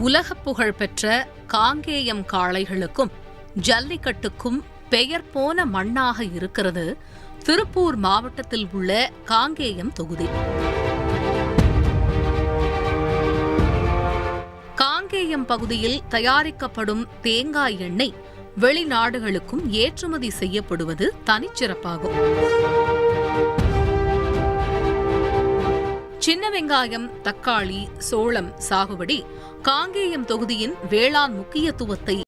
உலக புகழ்பெற்ற காங்கேயம் காளைகளுக்கும் ஜல்லிக்கட்டுக்கும் பெயர் போன மண்ணாக இருக்கிறது திருப்பூர் மாவட்டத்தில் உள்ள காங்கேயம் தொகுதி. காங்கேயம் பகுதியில் தயாரிக்கப்படும் தேங்காய் எண்ணெய் வெளிநாடுகளுக்கும் ஏற்றுமதி செய்யப்படுவது தனிச்சிறப்பாகும். சின்ன வெங்காயம் தக்காளி சோளம் சாகுபடி காங்கேயம் தொகுதியின் வேளாண் முக்கியத்துவத்தை